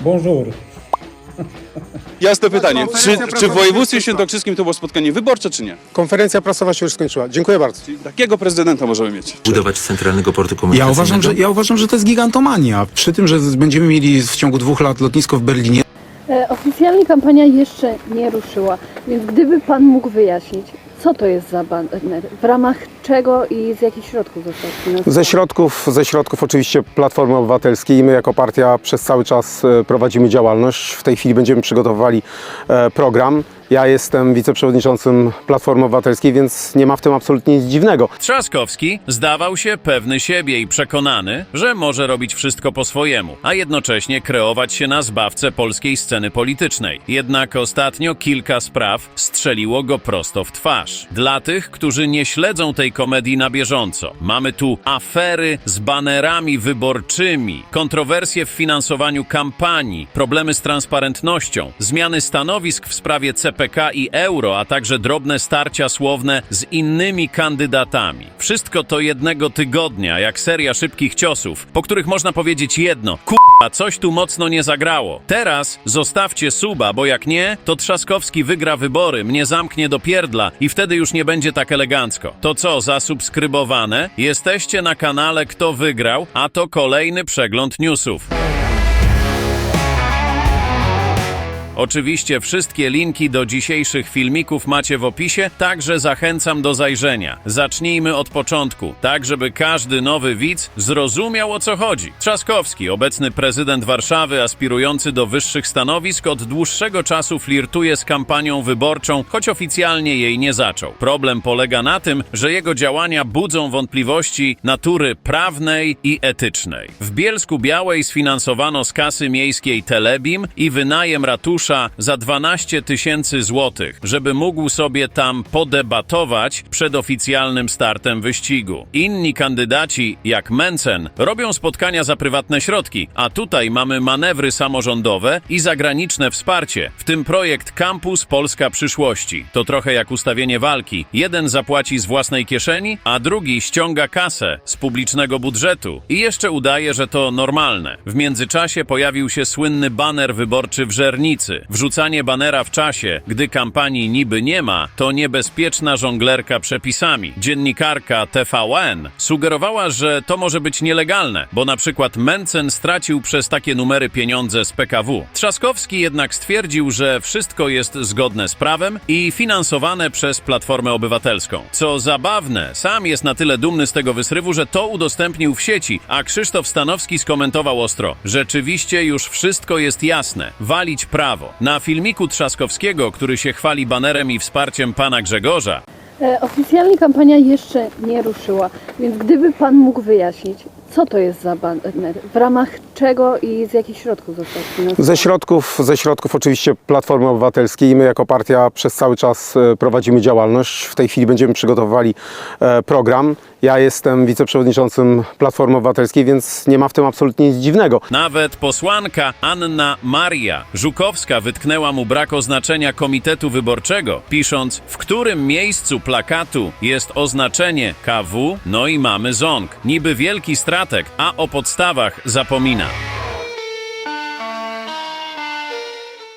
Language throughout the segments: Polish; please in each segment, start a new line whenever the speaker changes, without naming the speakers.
Bonjour.
Jasne pytanie. Czy, czy w województwie
się
świętokrzyskim to było spotkanie wyborcze, czy nie?
Konferencja prasowa się już skończyła. Dziękuję bardzo.
Czyli takiego prezydenta możemy mieć.
budować centralnego portu
Ja
komunikacyjnego.
uważam, że, ja uważam, że to jest gigantomania. Przy tym, że z- będziemy mieli w ciągu dwóch lat lotnisko w Berlinie,
E, Oficjalnie kampania jeszcze nie ruszyła, więc gdyby Pan mógł wyjaśnić, co to jest za baner, w ramach czego i z jakich środków został?
Ze środków, ze środków oczywiście Platformy Obywatelskiej. My jako partia przez cały czas e, prowadzimy działalność. W tej chwili będziemy przygotowywali e, program. Ja jestem wiceprzewodniczącym Platformy Obywatelskiej, więc nie ma w tym absolutnie nic dziwnego.
Trzaskowski zdawał się pewny siebie i przekonany, że może robić wszystko po swojemu, a jednocześnie kreować się na zbawcę polskiej sceny politycznej. Jednak ostatnio kilka spraw strzeliło go prosto w twarz. Dla tych, którzy nie śledzą tej komedii na bieżąco, mamy tu afery z banerami wyborczymi, kontrowersje w finansowaniu kampanii, problemy z transparentnością, zmiany stanowisk w sprawie CPK i euro, a także drobne starcia słowne z innymi kandydatami. Wszystko to jednego tygodnia, jak seria szybkich ciosów, po których można powiedzieć jedno: a coś tu mocno nie zagrało. Teraz zostawcie suba, bo jak nie, to Trzaskowski wygra wybory, mnie zamknie do pierdla i wtedy już nie będzie tak elegancko. To co, zasubskrybowane? Jesteście na kanale Kto Wygrał, a to kolejny przegląd newsów. Oczywiście wszystkie linki do dzisiejszych filmików macie w opisie, także zachęcam do zajrzenia. Zacznijmy od początku, tak żeby każdy nowy widz zrozumiał o co chodzi. Trzaskowski, obecny prezydent Warszawy, aspirujący do wyższych stanowisk, od dłuższego czasu flirtuje z kampanią wyborczą, choć oficjalnie jej nie zaczął. Problem polega na tym, że jego działania budzą wątpliwości natury prawnej i etycznej. W Bielsku Białej sfinansowano z kasy miejskiej Telebim i wynajem ratusza za 12 tysięcy złotych, żeby mógł sobie tam podebatować przed oficjalnym startem wyścigu. Inni kandydaci, jak Mencen, robią spotkania za prywatne środki, a tutaj mamy manewry samorządowe i zagraniczne wsparcie, w tym projekt Campus Polska Przyszłości. To trochę jak ustawienie walki. Jeden zapłaci z własnej kieszeni, a drugi ściąga kasę z publicznego budżetu i jeszcze udaje, że to normalne. W międzyczasie pojawił się słynny baner wyborczy w Żernicy. Wrzucanie banera w czasie, gdy kampanii niby nie ma, to niebezpieczna żonglerka przepisami. Dziennikarka TVN sugerowała, że to może być nielegalne, bo na przykład Mencen stracił przez takie numery pieniądze z PKW. Trzaskowski jednak stwierdził, że wszystko jest zgodne z prawem i finansowane przez Platformę Obywatelską. Co zabawne, sam jest na tyle dumny z tego wysrywu, że to udostępnił w sieci, a Krzysztof Stanowski skomentował ostro. Rzeczywiście już wszystko jest jasne. Walić prawo. Na filmiku Trzaskowskiego, który się chwali banerem i wsparciem pana Grzegorza,
E, Oficjalnie kampania jeszcze nie ruszyła, więc gdyby Pan mógł wyjaśnić, co to jest za baner, w ramach czego i z jakich środków został?
Ze środków, ze środków oczywiście Platformy Obywatelskiej. My jako partia przez cały czas e, prowadzimy działalność. W tej chwili będziemy przygotowywali e, program. Ja jestem wiceprzewodniczącym Platformy Obywatelskiej, więc nie ma w tym absolutnie nic dziwnego.
Nawet posłanka Anna Maria Żukowska wytknęła mu brak oznaczenia komitetu wyborczego, pisząc, w którym miejscu plakatu jest oznaczenie KW, no i mamy ząg. Niby wielki a o podstawach zapomina.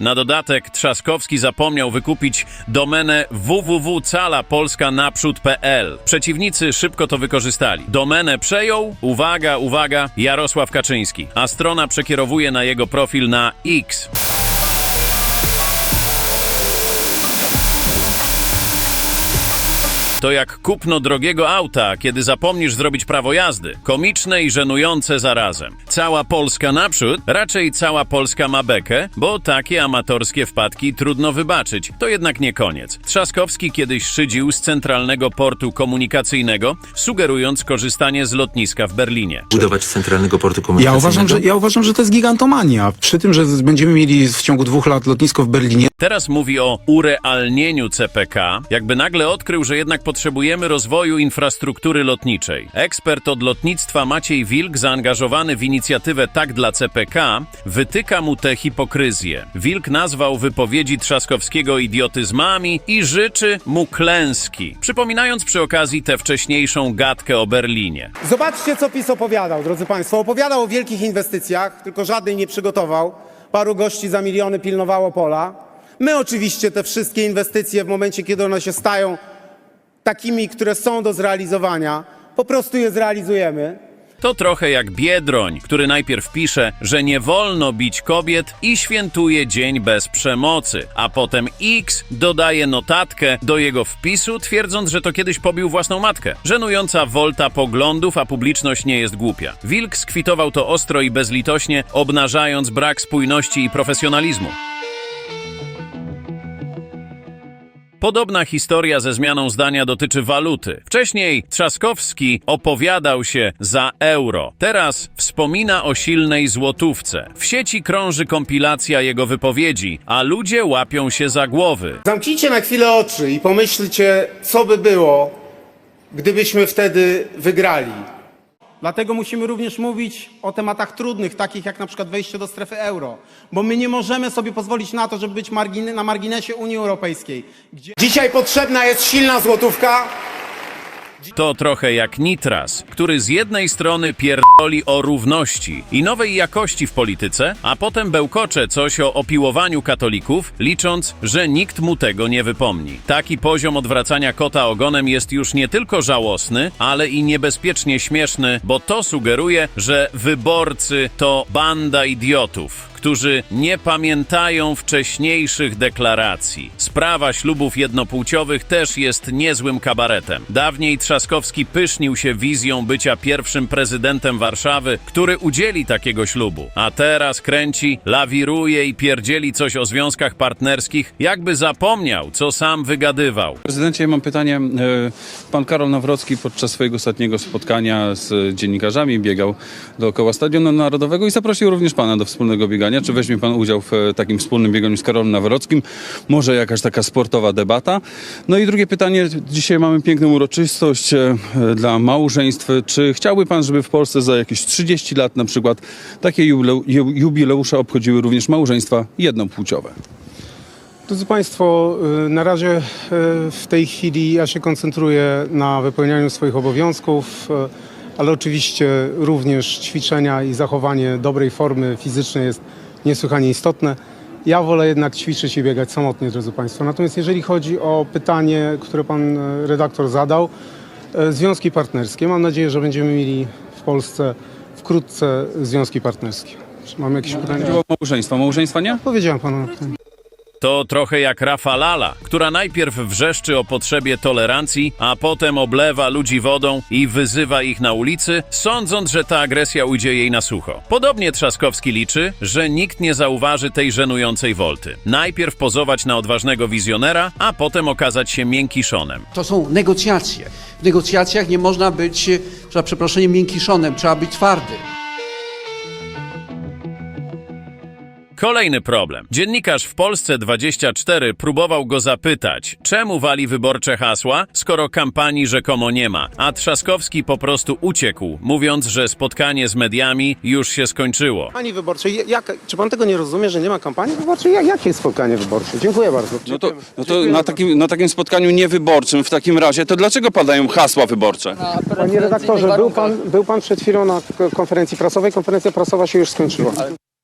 Na dodatek Trzaskowski zapomniał wykupić domenę www.calapolskanaprzód.pl. Przeciwnicy szybko to wykorzystali. Domenę przejął, uwaga, uwaga, Jarosław Kaczyński, a strona przekierowuje na jego profil na X. To jak kupno drogiego auta, kiedy zapomnisz zrobić prawo jazdy. Komiczne i żenujące zarazem. Cała Polska naprzód, raczej cała Polska ma bekę, bo takie amatorskie wpadki trudno wybaczyć. To jednak nie koniec. Trzaskowski kiedyś szydził z centralnego portu komunikacyjnego, sugerując korzystanie z lotniska w Berlinie.
budować centralnego portu
ja
komunikacyjnego.
uważam, że, ja uważam, że to jest gigantomania. Przy tym, że będziemy mieli w ciągu dwóch lat lotnisko w Berlinie,
Teraz mówi o urealnieniu CPK, jakby nagle odkrył, że jednak potrzebujemy rozwoju infrastruktury lotniczej. Ekspert od lotnictwa Maciej Wilk, zaangażowany w inicjatywę Tak dla CPK, wytyka mu tę hipokryzję. Wilk nazwał wypowiedzi Trzaskowskiego idiotyzmami i życzy mu klęski, przypominając przy okazji tę wcześniejszą gadkę o Berlinie.
Zobaczcie, co PiS opowiadał, drodzy Państwo. Opowiadał o wielkich inwestycjach, tylko żadnej nie przygotował.
paru gości za miliony pilnowało pola. My oczywiście te wszystkie inwestycje w momencie, kiedy one się stają takimi, które są do zrealizowania, po prostu je zrealizujemy.
To trochę jak Biedroń, który najpierw pisze, że nie wolno bić kobiet i świętuje dzień bez przemocy, a potem X dodaje notatkę do jego wpisu, twierdząc, że to kiedyś pobił własną matkę. Żenująca wolta poglądów, a publiczność nie jest głupia. Wilk skwitował to ostro i bezlitośnie, obnażając brak spójności i profesjonalizmu. Podobna historia ze zmianą zdania dotyczy waluty. Wcześniej Trzaskowski opowiadał się za euro. Teraz wspomina o silnej złotówce. W sieci krąży kompilacja jego wypowiedzi, a ludzie łapią się za głowy.
Zamknijcie na chwilę oczy i pomyślcie, co by było, gdybyśmy wtedy wygrali. Dlatego musimy również mówić o tematach trudnych, takich jak na przykład wejście do strefy euro, bo my nie możemy sobie pozwolić na to, żeby być margine- na marginesie Unii Europejskiej. Gdzie... Dzisiaj potrzebna jest silna złotówka,
To trochę jak Nitras, który z jednej strony pierdoli o równości i nowej jakości w polityce, a potem bełkocze coś o opiłowaniu katolików, licząc, że nikt mu tego nie wypomni. Taki poziom odwracania kota ogonem jest już nie tylko żałosny, ale i niebezpiecznie śmieszny, bo to sugeruje, że wyborcy to banda idiotów, którzy nie pamiętają wcześniejszych deklaracji. Sprawa ślubów jednopłciowych też jest niezłym kabaretem. Dawniej Trzaskowski pysznił się wizją bycia pierwszym prezydentem Warszawy, który udzieli takiego ślubu. A teraz kręci, lawiruje i pierdzieli coś o związkach partnerskich, jakby zapomniał, co sam wygadywał.
Prezydencie, mam pytanie. E, Pan Karol Nawrocki podczas swojego ostatniego spotkania z dziennikarzami biegał dookoła Stadionu Narodowego i zaprosił również pana do wspólnego biegania. Czy weźmie pan udział w e, takim wspólnym bieganiu z Karolem Nawrockim? Może jakaś taka sportowa debata? No i drugie pytanie. Dzisiaj mamy piękną uroczystość e, dla małżeństw. Czy chciałby pan, żeby w Polsce za jakieś 30 lat na przykład takie jubile- ju- jubileusze obchodziły również małżeństwa jednopłciowe?
Drodzy Państwo, y, na razie w tej chwili ja się koncentruję na wypełnianiu swoich obowiązków, ale oczywiście również ćwiczenia i zachowanie dobrej formy fizycznej jest niesłychanie istotne. Ja wolę jednak ćwiczyć i biegać samotnie, drodzy Państwo. Natomiast jeżeli chodzi o pytanie, które Pan y, redaktor zadał, y, związki partnerskie, mam nadzieję, że będziemy mieli w Polsce wkrótce związki partnerskie. Czy mamy jakieś pytania?
Chodziło o małżeństwa. Małżeństwa nie?
Powiedziałem Panu na pytanie.
To trochę jak Rafa Lala, która najpierw wrzeszczy o potrzebie tolerancji, a potem oblewa ludzi wodą i wyzywa ich na ulicy, sądząc, że ta agresja ujdzie jej na sucho. Podobnie Trzaskowski liczy, że nikt nie zauważy tej żenującej wolty. Najpierw pozować na odważnego wizjonera, a potem okazać się miękiszonem.
To są negocjacje. W negocjacjach nie można być, e, za przeproszeniem, miękkiszonem, trzeba być twardym.
Kolejny problem. Dziennikarz w Polsce 24 próbował go zapytać, czemu wali wyborcze hasła, skoro kampanii rzekomo nie ma, a Trzaskowski po prostu uciekł, mówiąc, że spotkanie z mediami już się skończyło.
Kampanii wyborczej, jak, czy pan tego nie rozumie, że nie ma kampanii wyborczej? Jak, jakie jest spotkanie wyborcze? Dziękuję bardzo.
No to, no to na, takim, na takim spotkaniu niewyborczym w takim razie, to dlaczego padają hasła wyborcze?
Panie redaktorze, był pan, był pan przed chwilą na konferencji prasowej, konferencja prasowa się już skończyła.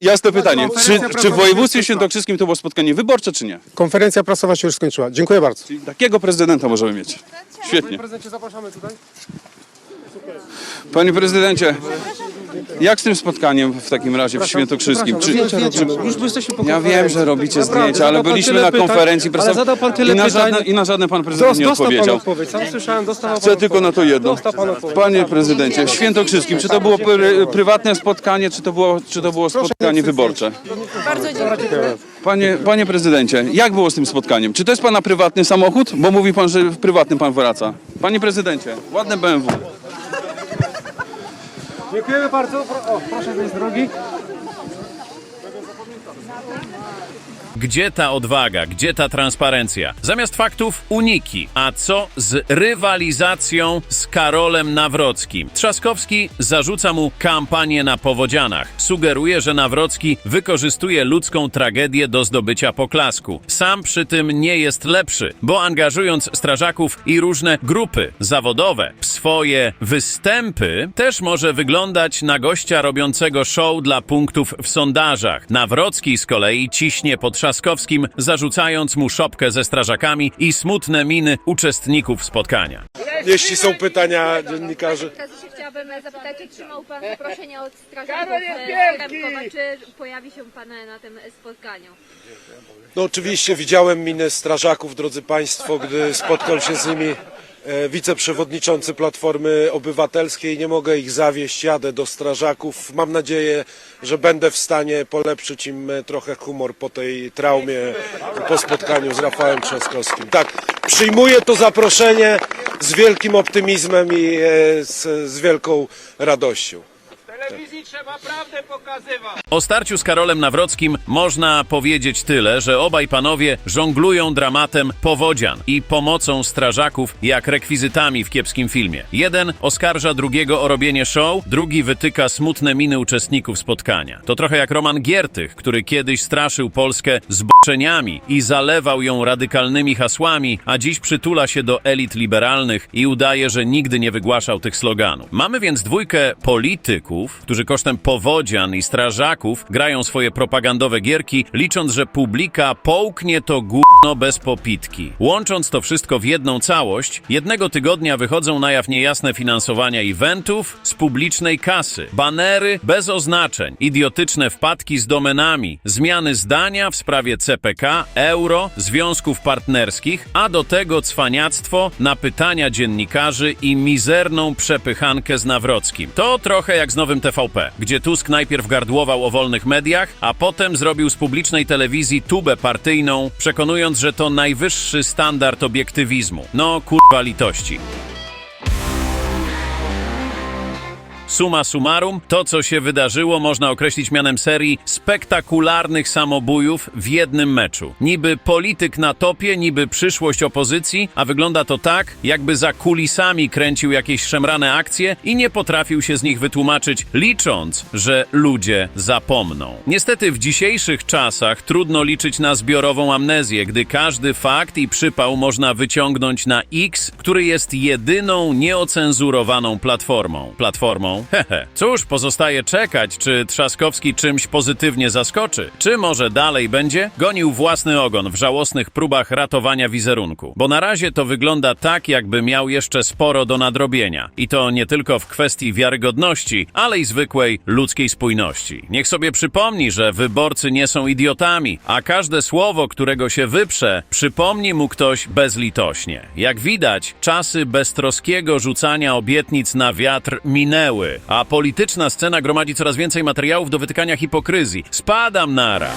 Jasne pytanie. Czy, czy w województwie świętokrzyskim to było spotkanie wyborcze, czy nie?
Konferencja prasowa się już skończyła. Dziękuję bardzo.
Takiego prezydenta możemy mieć. Świetnie.
prezydencie, zapraszamy tutaj.
Panie prezydencie, jak z tym spotkaniem w takim razie w Świętokrzyskim? Czy,
zdjęcia
czy.
Już jesteśmy po
ja wiem, że robicie
Naprawdę,
zdjęcia, ale
zadał pan
byliśmy
tyle
na
pytań,
konferencji
ale
prasowej
zadał pan tyle
i, na
pytań.
żadne, i na żadne pan prezydent nie
Dostał pan
odpowiedział.
odpowiedź, sam słyszałem, dostał pan
Chcę tylko na to jedno.
Dostał pan odpowiedź.
Panie prezydencie, w Świętokrzyskim, czy to było pry, prywatne spotkanie, czy to było, czy to było spotkanie wyborcze?
Bardzo dziękuję.
Panie, panie prezydencie, jak było z tym spotkaniem? Czy to jest pana prywatny samochód? Bo mówi pan, że w prywatnym pan wraca. Panie prezydencie, ładne BMW.
Dziękujemy bardzo. O, proszę zejść z drogi.
Gdzie ta odwaga? Gdzie ta transparencja? Zamiast faktów uniki. A co z rywalizacją z Karolem Nawrockim? Trzaskowski zarzuca mu kampanię na powodzianach. Sugeruje, że Nawrocki wykorzystuje ludzką tragedię do zdobycia poklasku. Sam przy tym nie jest lepszy, bo angażując strażaków i różne grupy zawodowe w swoje występy, też może wyglądać na gościa robiącego show dla punktów w sondażach. Nawrocki z kolei ciśnie po Trzaskowskim, zarzucając mu szopkę ze strażakami i smutne miny uczestników spotkania.
Jeśli są pytania dziennikarzy.
Chciałabym zapytać, czy trzymał Pan zaproszenie od strażaków Remkowa, czy pojawi się Pan na tym spotkaniu?
No oczywiście widziałem miny strażaków, drodzy Państwo, gdy spotkał się z nimi wiceprzewodniczący Platformy Obywatelskiej. Nie mogę ich zawieść, jadę do strażaków. Mam nadzieję, że będę w stanie polepszyć im e, trochę humor po tej traumie, po spotkaniu z Rafałem Trzaskowskim. Tak, przyjmuję to zaproszenie z wielkim optymizmem i e, z, z wielką radością.
O starciu z Karolem Nawrockim można powiedzieć tyle, że obaj panowie żonglują dramatem powodzian i pomocą strażaków jak rekwizytami w kiepskim filmie. Jeden oskarża drugiego o robienie show, drugi wytyka smutne miny uczestników spotkania. To trochę jak Roman Giertych, który kiedyś straszył Polskę zboczeniami i zalewał ją radykalnymi hasłami, a dziś przytula się do elit liberalnych i udaje, że nigdy nie wygłaszał tych sloganów. Mamy więc dwójkę polityków, którzy kosztem powodzian i strażaków grają swoje propagandowe gierki, licząc, że publika połknie to gówno bez popitki. Łącząc to wszystko w jedną całość, jednego tygodnia wychodzą na jaw niejasne finansowania eventów z publicznej kasy, banery bez oznaczeń, idiotyczne wpadki z domenami, zmiany zdania w sprawie CPK, euro, związków partnerskich, a do tego cwaniactwo na pytania dziennikarzy i mizerną przepychankę z Nawrockim. To trochę jak z nowym TVP, gdzie Tusk najpierw gardłował o wolnych mediach, a potem zrobił z publicznej telewizji tubę partyjną, przekonując, że to najwyższy standard obiektywizmu. No, kurwa litości. Suma summarum, to co się wydarzyło można określić mianem serii spektakularnych samobójów w jednym meczu. Niby polityk na topie, niby przyszłość opozycji, a wygląda to tak, jakby za kulisami kręcił jakieś szemrane akcje i nie potrafił się z nich wytłumaczyć, licząc, że ludzie zapomną. Niestety w dzisiejszych czasach trudno liczyć na zbiorową amnezję, gdy każdy fakt i przypał można wyciągnąć na X, który jest jedyną nieocenzurowaną platformą. Platformą? Hehe. Cóż, pozostaje czekać, czy Trzaskowski czymś pozytywnie zaskoczy, czy może dalej będzie gonił własny ogon w żałosnych próbach ratowania wizerunku. Bo na razie to wygląda tak, jakby miał jeszcze sporo do nadrobienia. I to nie tylko w kwestii wiarygodności, ale i zwykłej ludzkiej spójności. Niech sobie przypomni, że wyborcy nie są idiotami, a każde słowo, którego się wyprze, przypomni mu ktoś bezlitośnie. Jak widać, czasy beztroskiego rzucania obietnic na wiatr minęły, a polityczna scena gromadzi coraz więcej materiałów do wytykania hipokryzji. Spadam nara!